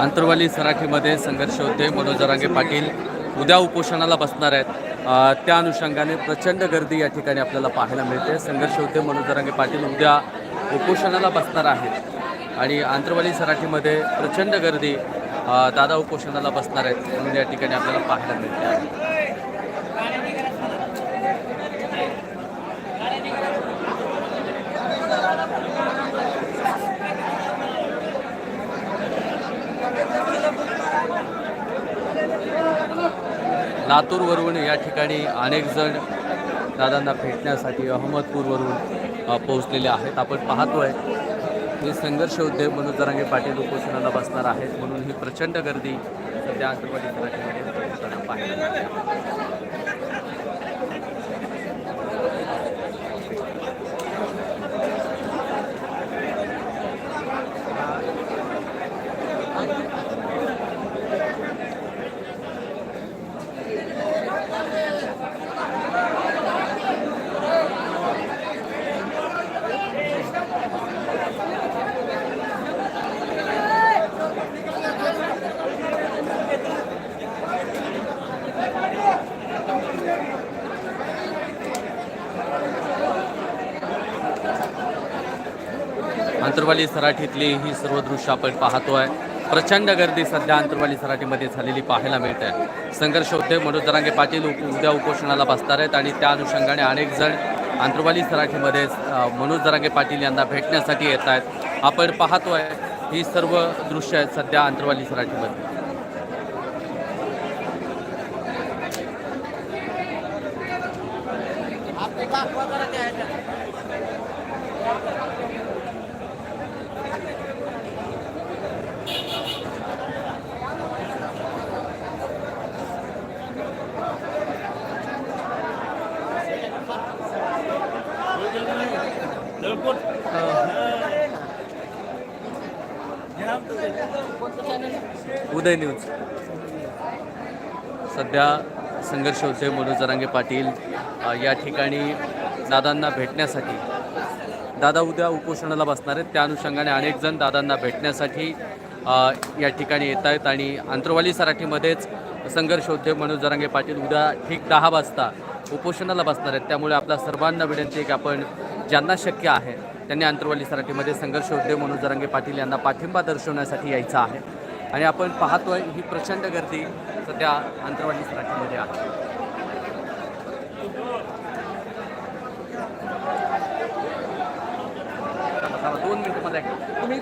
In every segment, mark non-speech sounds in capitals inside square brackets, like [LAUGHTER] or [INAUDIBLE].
आंतरवाली सराठीमध्ये संघर्ष होते मनोज जरांगे पाटील उद्या उपोषणाला बसणार आहेत. त्या अनुषंगाने प्रचंड गर्दी या ठिकाणी आपल्याला पाहायला मिळते. संघर्ष होते मनोज जरांगे पाटील उद्या उपोषणाला बसणार आहेत. आणि आंतरवाली सराठीमध्ये प्रचंड गर्दी दादा उपोषणाला बसणार आहेत म्हणून या ठिकाणी आपल्याला पाहायला मिळते. लातूरवरून या ठिकाणी अनेक जण दादांना भेटण्यासाठी अहमदपूरवरून पोहोचलेले आहेत आपण पाहतो आहे हे संघर्ष उद्योग मनोज जरांगे पाटील उपोषणाला बसणार आहेत म्हणून ही प्रचंड गर्दी सध्या आंतरवादी मराठीमध्ये पाहायला मिळते. अंतरवाली सराठीतली ही सर्व दृश्य आपण पाहतो आहे प्रचंड गर्दी सध्या अंतरवाली सराठीमध्ये झालेली पाहायला मिळते. आहे संघर्ष होते मनोज दरांगे पाटील उप उद्या उपोषणाला बसणार आहेत आणि त्या अनुषंगाने अनेक जण आंतरवाली सराठीमध्ये मनोज दरांगे पाटील यांना भेटण्यासाठी येत आहेत. आपण पाहतो आहे ही सर्व दृश्य आहेत सध्या आंतरवाली सराठीमध्ये. उदय न्यूज. सध्या संघर्ष होते मनोज जरांगे पाटील. या ठिकाणी दादांना भेटण्यासाठी. दादा उद्या उपोषणाला बसणार आहेत. त्या अनुषंगाने अनेक जण दादांना भेटण्यासाठी या ठिकाणी येत आहेत आणि आंतरवाली सराठीमध्येच संघर्ष होते मनोज जरांगे पाटील उद्या ठीक दहा वाजता उपोषणाला बसणार आहेत. त्यामुळे आपल्या सर्वांना विनंती आहे की आपण ज्यांना शक्य आहे त्यांनी आंतरवाली सराठीमध्ये संघर्ष उद्योग म्हणून जरांगे पाटील यांना पाठिंबा दर्शवण्यासाठी यायचा आहे. आणि आपण पाहतोय ही प्रचंड गर्दी सध्या आंतरवाली सराठीमध्ये आहे. दोन मिनिटं मध्ये तुम्ही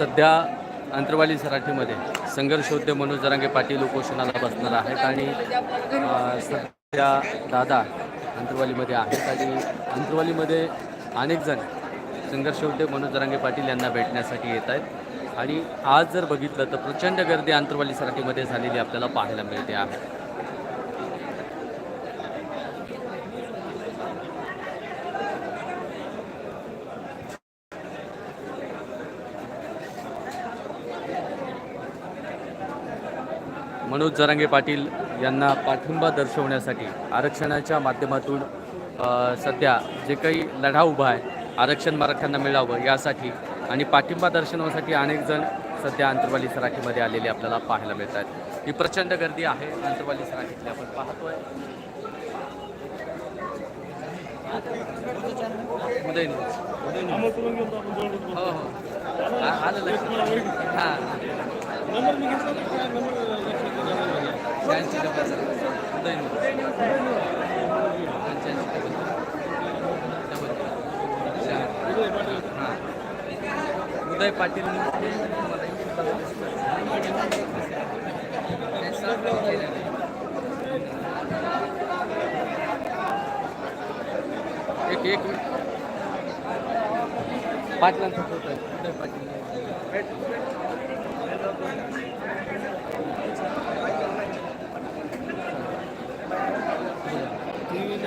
सध्या अंतरवाली सराठीमध्ये संघर्षोद्य मनोज जरांगे पाटील उपोषणाला बसणार आहेत आणि सध्या दादा अंतरवालीमध्ये आहेत आणि अंतरवालीमध्ये अनेक जण संघर्षोद्य मनोज जरांगे पाटील यांना भेटण्यासाठी येत आहेत. आणि आज जर बघितलं तर प्रचंड गर्दी अंतरवाली सराठीमध्ये झालेली आपल्याला पाहायला मिळते आहे. मनोज जरांगे पाटील यांना पाठिंबा दर्शवण्यासाठी आरक्षणाच्या माध्यमातून सध्या जे काही लढा उभा आहे आरक्षण मराठ्यांना मिळावं यासाठी आणि पाठिंबा दर्शवण्यासाठी अनेक जण सध्या आंतरवाली सराठीमध्ये आलेले आपल्याला पाहायला मिळत आहेत. ही प्रचंड गर्दी आहे आंतरवाली सराठीतली आपण पाहतोय. उदय हो हो. आलं लक्षात. हां. शहाऐंशी डबल उदय पंच्याऐंशी डबल डबल हां. उदय पाटील एक एक पाच पाटलांचा उदय पाटील?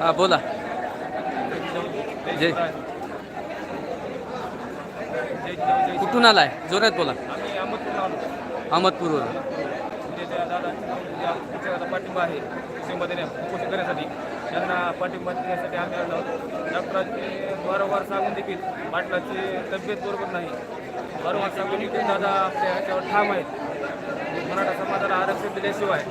हा बोला. जय. कुठून आलाय? जोरात बोला. आम्ही अहमदपूर आलो दादा पाठिंबा आहे शिक्षणमध्ये उपोषण करण्यासाठी त्यांना पाठिंबा देण्यासाठी आम्ही आलो आहोत. डॉक्टरांचे वारंवार सांगून देखील पाटलाची तब्येत बरोबर नाही वारंवार सांगून देखील दादा आपल्या ह्याच्यावर ठाम आहेत. मराठा समाजाला आरक्षण दिल्याशिवाय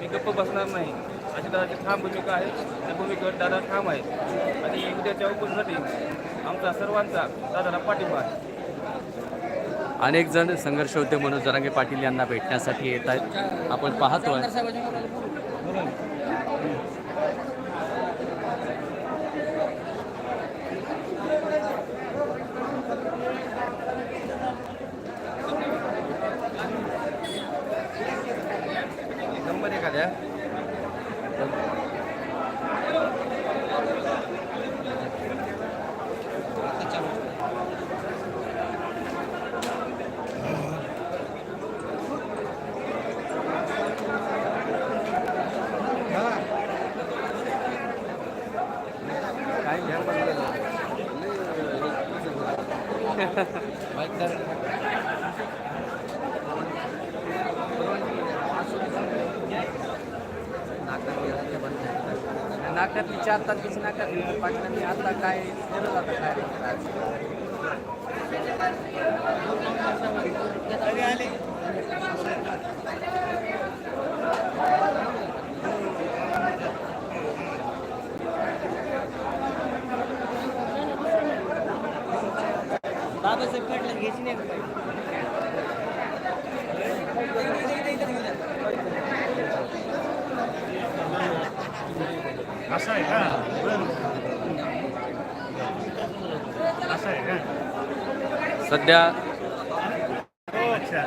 मी गप्प बसणार नाही. अशी दादाची ठाम भूमिका आहे. त्या भूमिकेवर दादा ठाम आहे आणि उद्याच्या उपोषणासाठी आमचा सर्वांचा दादाला पाठिंबा आहे. अनेक जण संघर्ष होते. मनोज जरांगे पाटील यांना भेटण्यासाठी येत आहेत. आपण पाहतोय. नाकातली चार तारखेची नाकातली पाटलांनी आता काय केलं जातं काय? बाबासाहेब पाटला घ्यायची नाही का? असं आहे का? असं आहे का? सध्या हो अच्छा.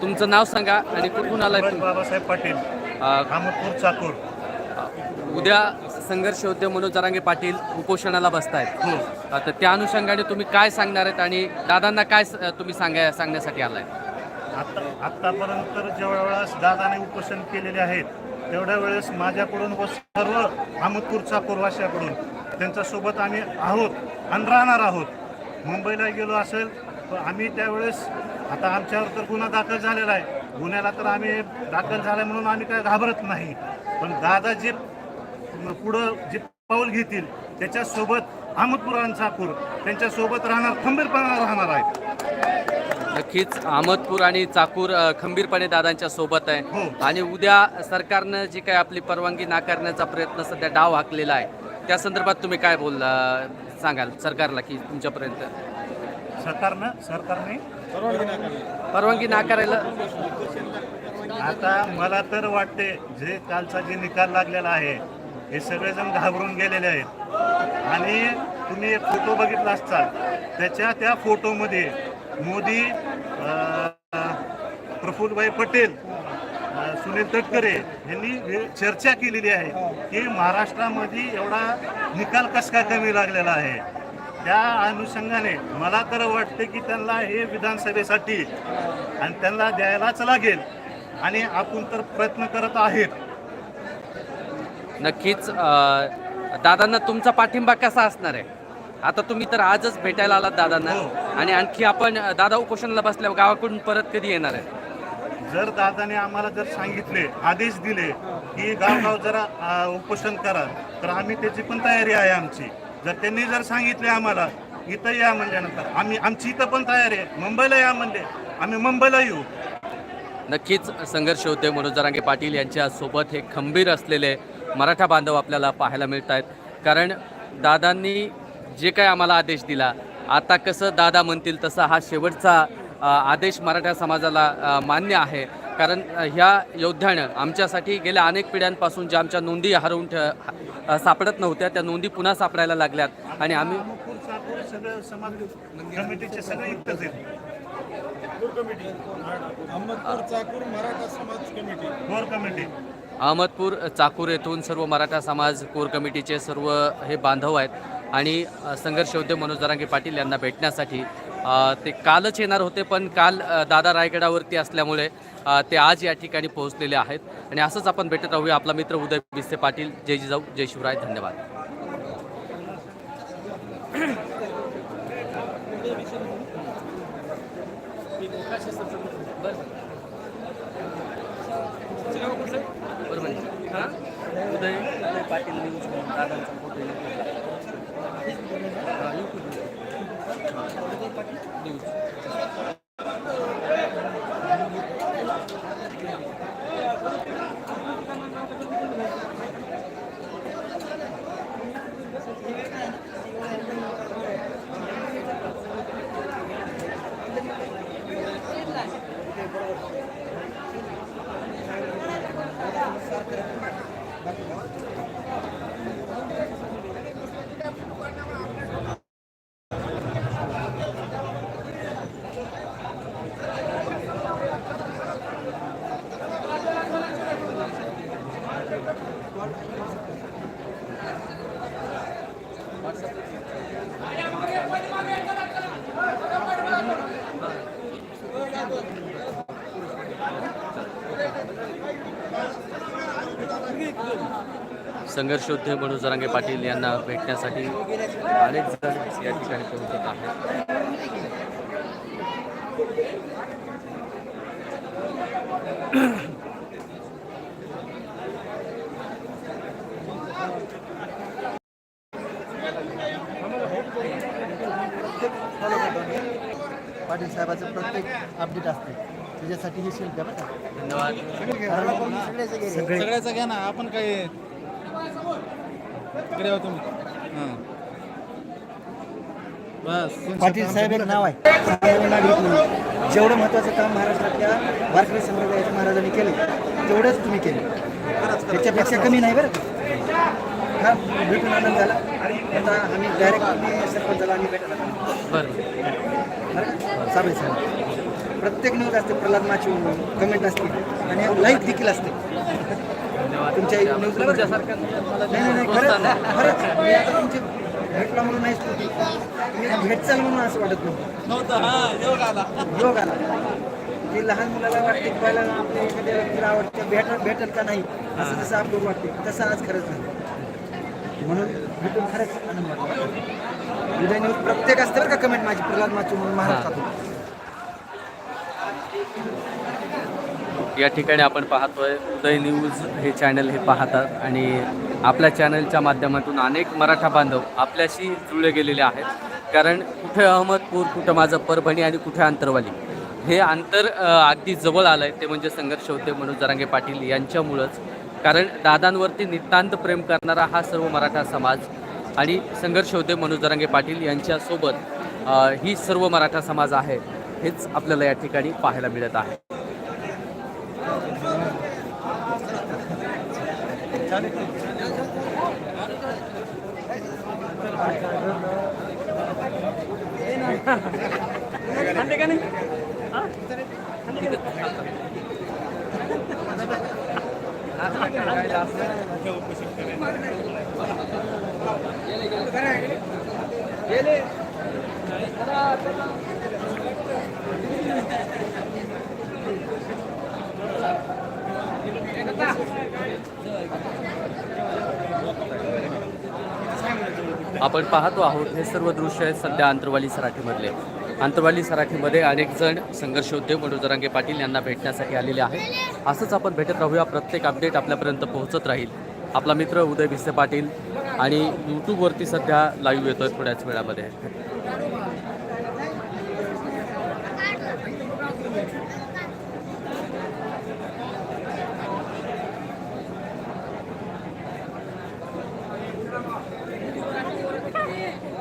तुमचं नाव सांगा आणि कुठून आलाय बाबासाहेब पाटील. अ, अहमदपूर चाकूर. उद्या संघर्ष होते मनोज जरांगे पाटील उपोषणाला बसतायत. हो. तर त्या अनुषंगाने तुम्ही काय सांगणार आहेत आणि दादांना काय स- तुम्ही सांगाय सांगण्यासाठी आलाय? आता आत्तापर्यंत जेवढ्या वेळेस दादाने उपोषण केलेले आहेत तेवढ्या वेळेस माझ्याकडून व सर्व अहमदपूर चाकूरवासियाकडून त्यांच्यासोबत आम्ही आहोत आणि राहणार आहोत. मुंबईला गेलो असेल तर आम्ही त्यावेळेस आता आमच्यावर तर गुन्हा दाखल झालेला आहे. गुन्ह्याला तर आम्ही दाखल झाला म्हणून आम्ही काय घाबरत नाही. पण दादा जे पुढं जे पाऊल घेतील त्याच्यासोबत अहमदपूर आणि चाकूर त्यांच्यासोबत राहणार खंबीरपणा राहणार आहेत नक्कीच अहमदपूर आणि चाकूर खंबीरपणे दादांच्या सोबत आहे. हो. आणि उद्या सरकारनं जी काही आपली परवानगी नाकारण्याचा प्रयत्न सध्या डाव हाकलेला आहे त्या संदर्भात तुम्ही काय बोलला सांगाल सरकारला की तुमच्यापर्यंत? सरकारनं सरकारने परवानगी नाकारायला? आता मला तर वाटते जे कालचा जे निकाल लागलेला आहे हे सगळेजण घाबरून गेलेले आहेत. आणि तुम्ही एक फोटो बघितला असताल त्याच्या त्या फोटोमध्ये मोदी प्रफुल्लभाई पटेल सुनील तटकरे यांनी चर्चा केलेली आहे की महाराष्ट्रामध्ये एवढा निकाल कस काय कमी लागलेला आहे? त्या अनुषंगाने मला तर वाटते की त्यांना हे विधानसभेसाठी आणि त्यांना द्यायलाच लागेल. आणि आपण तर प्रयत्न करत आहेत. नक्कीच दादांना तुमचा पाठिंबा कसा असणार आहे? आता तुम्ही तर आजच भेटायला आलात दादांना. आणि आणखी आपण दादा उपोषणाला बसल्यावर गावाकडून परत कधी येणार आहे? जर दादाने आम्हाला जर सांगितले आदेश दिले की गावगाव जरा उपोषण करा तर आम्ही त्याची पण तयारी आहे आमची. जर त्यांनी जर सांगितले आम्हाला इथं या म्हणल्यानंतर आम्ही आमची इथं पण तयारी आहे. मुंबईला या म्हणले आम्ही मुंबईला येऊ. नक्कीच संघर्ष होते मनोज जरांगे पाटील यांच्यासोबत हे खंबीर असलेले मराठा बांधव आपल्याला पाहायला मिळत आहेत कारण दादांनी जे काय आम्हाला आदेश दिला आता कसं दादा म्हणतील तसा हा शेवटचा आदेश मराठा समाजाला मान्य आहे. कारण ह्या योद्ध्यानं आमच्यासाठी गेल्या अनेक पिढ्यांपासून ज्या आमच्या नोंदी हरवून ठे सापडत नव्हत्या त्या नोंदी पुन्हा सापडायला लागल्यात. आणि आम्ही मराठा समाज कमिटी कमिटी. अहमदपूर चाकूर येथून सर्व मराठा समाज कोर कमिटीचे सर्व हे बांधव आहेत आणि संघर्ष योद्धे मनोज दरांगे पाटील यांना भेटण्यासाठी ते कालच येणार होते पण काल दादा रायगडावरती असल्यामुळे ते आज या ठिकाणी पोहोचलेले आहेत. आणि असंच आपण भेटत राहूया. आपला मित्र उदय बिस्ते पाटील. जय जिजाऊ जय शिवराय. धन्यवाद. [COUGHS] पाटील न्यूज म्हणून दादांचा फोटो संघर्षोद्धे मनोज जरांगे पाटील यांना भेटण्यासाठी अनेक जण या ठिकाणी पोहोचत आहेत. पाटील साहेबाचं प्रत्येक अपडेट असते. त्याच्यासाठी हे बरं का? धन्यवाद. सगळ्याचं घ्या ना आपण काय इकडे या तुम्ही. हां. बस. पाटील साहेब एक नाव आहे. सामान्य नागरिक म्हणून जेवढं महत्त्वाचं काम महाराष्ट्रातल्या वारकरी संप्रदायाच्या महाराजांनी केलं तेवढंच तुम्ही केलं. त्याच्यापेक्षा कमी नाही बरं का? हा भेटून आनंद झाला. आता आम्ही डायरेक्ट तुम्ही सरपंचाला आम्ही भेटायला आलो. बरं. बरं का? साबळे साहेब प्रत्येक न्यूज असते प्रल्हाद माची कमेंट असते आणि लाईक देखील असते. तुमच्या न्यूजला नाही नाही नाही खरंच खरंच मी आता तुमची भेटला म्हणून नाही स्तुती तुम्ही भेटचाल म्हणून असं वाटत नव्हतं. हा योग आला. योग आला. की लहान मुलाला वाटते की पहिला आपल्या एखाद्या व्यक्तीला आवडते भेट भेटेल का नाही असं जसं आपल्याला वाटते तसं आज खरंच झालं. म्हणून भेटून खरंच आनंद वाटला उदय न्यूज प्रत्येक असतं बरं का कमेंट माझी प्रल्हाद माचू म्हणून महाराष्ट्रातून या ठिकाणी आपण पाहतोय उदय न्यूज हे चॅनल हे पाहतात आणि आपल्या चॅनलच्या माध्यमातून अनेक मराठा बांधव आपल्याशी जुळले गेलेले आहेत. कारण कुठे अहमदपूर कुठं माझं परभणी आणि कुठे अंतरवाली हे अंतर अगदी जवळ आलं आहे ते म्हणजे संघर्ष होते मनोज जरांगे पाटील यांच्यामुळंच. कारण दादांवरती नितांत प्रेम करणारा हा सर्व मराठा समाज आणि संघर्ष होते मनोज जरांगे पाटील यांच्यासोबत ही सर्व मराठा समाज आहे. हेच आपल्याला या ठिकाणी पाहायला मिळत आहे. [LAUGHS] आपण पाहतो आहोत हे सर्व दृश्य आहेत सध्या आंतरवाली सराठीमधले. आंतरवाली सराठीमध्ये अनेक जण संघर्ष उद्योग मनोज जरांगे पाटील यांना भेटण्यासाठी आलेले आहेत. असंच आपण भेटत राहूया प्रत्येक अपडेट आपल्यापर्यंत पोहोचत राहील. आपला मित्र उदय भिसे पाटील आणि यूट्यूबवरती सध्या लाईव्ह येतोय थोड्याच वेळामध्ये.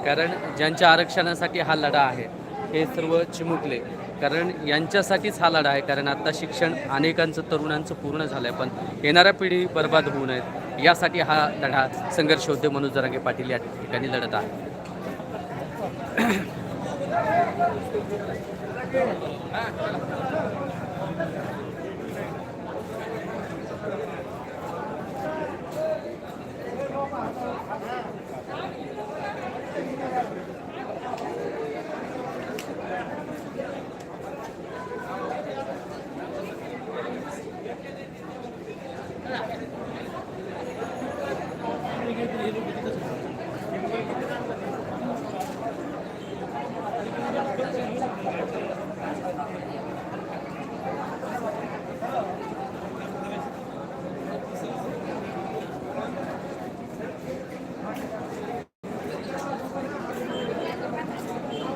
कारण ज्यांच्या आरक्षणासाठी हा लढा आहे हे सर्व चिमुकले. कारण यांच्यासाठीच हा लढा आहे कारण आत्ता शिक्षण अनेकांचं तरुणांचं पूर्ण झालं आहे पण येणाऱ्या पिढी बर्बाद होऊ नयेत. यासाठी हा लढा संघर्ष होते मनोज जरांगे पाटील या ठिकाणी लढत आहे.